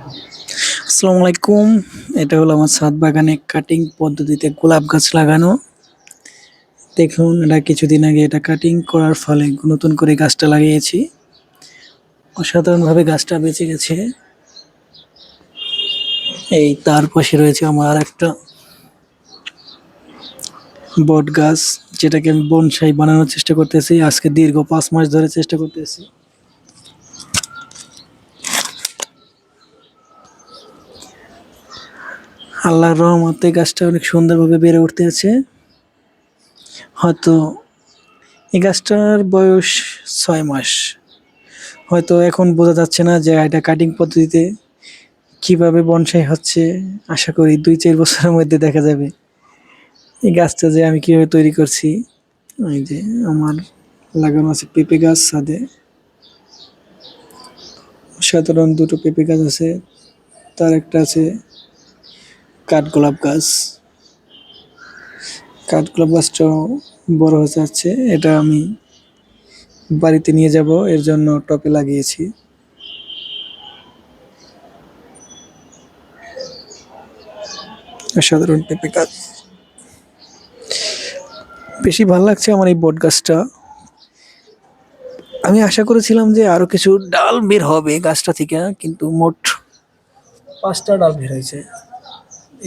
আসসালামু আলাইকুম। এটা হলো আমার ছাদ বাগানে কাটিং পদ্ধতিতে গোলাপ গাছ লাগানো। দেখুন, এটা কিছুদিন আগে এটা কাটিং করার ফলে নতুন করে গাছটা লাগিয়েছি। অসাধারণভাবে গাছটা বেঁচে গেছে। এই তার পাশে রয়েছে আমার একটা বট গাছ, যেটাকে আমি বনসাই বানানোর চেষ্টা করতেছি। আজকে দীর্ঘ পাঁচ মাস ধরে চেষ্টা করতেছি। আল্লাহর রহমতে গাছটা অনেক সুন্দরভাবে বেড়ে উঠতে আছে। হয়তো এই গাছটার বয়স ছয় মাস। হয়তো এখন বোঝা যাচ্ছে না যে এটা কাটিং পদ্ধতিতে কীভাবে বনসাই হচ্ছে। আশা করি দুই চার বছরের মধ্যে দেখা যাবে। এই গাছটা যে আমি কীভাবে তৈরি করছি, এই যে আমার লাগানো আছে পেঁপে গাছ ছাদে। সাধারণ দুটো পেঁপে গাছ আছে, তার একটা আছে কাঠগোলাপ গাছ। কাঠগোলাপ গাছটাও বড় হয়ে যাচ্ছে, এটা আমি বাড়িতে নিয়ে যাব, এর জন্য টপে লাগিয়েছি। সাধারণ পেঁপে গাছ। বেশি ভালো লাগছে আমার এই বট গাছটা। আমি আশা করেছিলাম যে আরও কিছু ডাল বের হবে গাছটা থেকে, কিন্তু মোট পাঁচটা ডাল বের হয়েছে।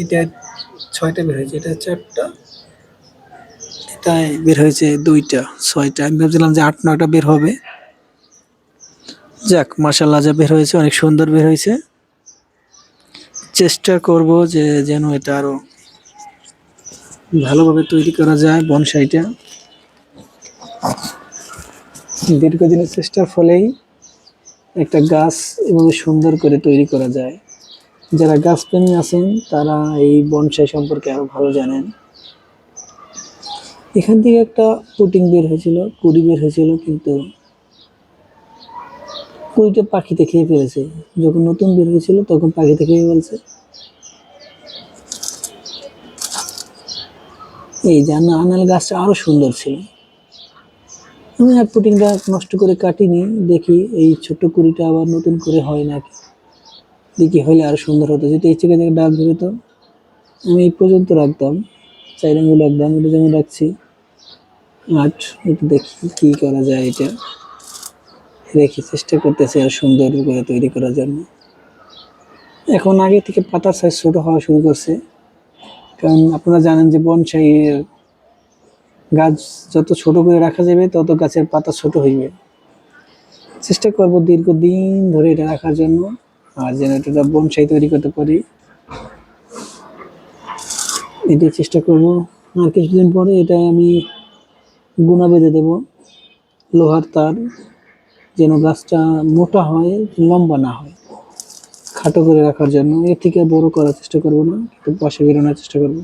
এটা ছয়টা বের হয়েছে, এটা চারটা এটাই বের হয়েছে দুইটা, ছয়টা। আমি ভাবছিলাম যে আট, নয়টা বের হবে। যাক মার্শাল্লাহ যা বের হয়েছে, অনেক সুন্দর বের হয়েছে। চেষ্টা করব যে যেন এটা আরও ভালোভাবে তৈরি করা যায় বনসাইটা। দীর্ঘদিনের চেষ্টার ফলেই একটা গাছ এভাবে সুন্দর করে তৈরি করা যায়। যারা গাছপ্রেমী আছেন, তারা এই বনসাই সম্পর্কে আরও ভালো জানেন। এখান থেকে একটা পুটিং বের হয়েছিল কুড়ি বের হয়েছিল, কিন্তু কুড়িটা পাখিতে খেয়ে ফেলেছে। যখন নতুন বের হয়েছিল, তখন পাখিতে খেয়ে ফেলছে। এই জানা আনাল গাছটা আরও সুন্দর ছিল। আমি আর পুটিংটা নষ্ট করে কাটিনি, দেখি এই ছোট্ট কুড়িটা আবার নতুন করে হয় নাকি। দেখি হলে আরও সুন্দর হতো। যদি এই থেকে ডাক ধরে তো আমি এই পর্যন্ত রাখতাম। চার আঙ্গুল রাখতাম এটা যেমন রাখছি। আট, একটু দেখি কি করা যায় এটা। রেখে চেষ্টা করতেছি আর সুন্দর করে তৈরি করার জন্য। এখন আগে থেকে পাতার সাইজ ছোট হওয়া শুরু করছে। কারণ আপনারা জানেন যে বনসাইয়ের গাছ যত ছোট করে রাখা যাবে, তত গাছের পাতা ছোট হইবে। চেষ্টা করব দীর্ঘদিন ধরে এটা রাখার জন্য। আর এটা বনসাই তৈরি করতে পারি। এটাই চেষ্টা করব। আর কিছুদিন পরে এটা আমি গুণা বেঁধে দেব। লোহার তার, যেন গাছটা মোটা হয়, লম্বা না হয়। খাটো করে রাখার জন্য। এর থেকে বড় করার চেষ্টা করব না। একটু পাশে বেরোনোর চেষ্টা করব।